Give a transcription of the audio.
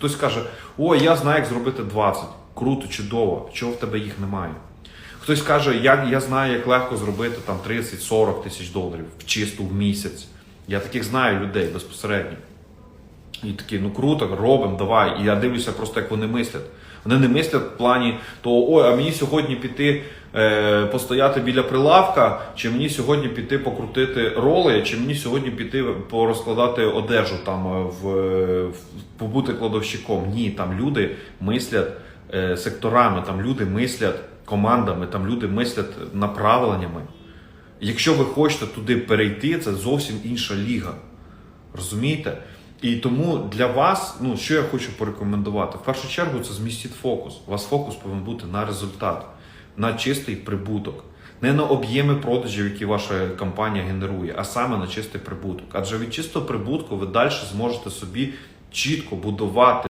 Хтось каже, о, я знаю, як зробити 20. Круто, чудово. Чого в тебе їх немає? Хтось каже, я, я знаю, як легко зробити там 30-40 тисяч доларів в чисту в місяць. Я таких знаю людей безпосередньо. І такі, ну круто, робимо, давай. І я дивлюся просто, як вони мислять. Вони не мислять в плані того, ой, а мені сьогодні піти е, постояти біля прилавка, чи мені сьогодні піти покрутити роли, чи мені сьогодні піти порозкладати одежу там е, в, в побути кладовщиком. Ні, там люди мислять е, секторами, там люди мислять командами, там люди мислять направленнями. Якщо ви хочете туди перейти, це зовсім інша ліга. Розумієте? І тому для вас, ну що я хочу порекомендувати, в першу чергу це змістіть фокус. У вас фокус повинен бути на результат, на чистий прибуток, не на об'єми продажів, які ваша компанія генерує, а саме на чистий прибуток. Адже від чистого прибутку ви далі зможете собі чітко будувати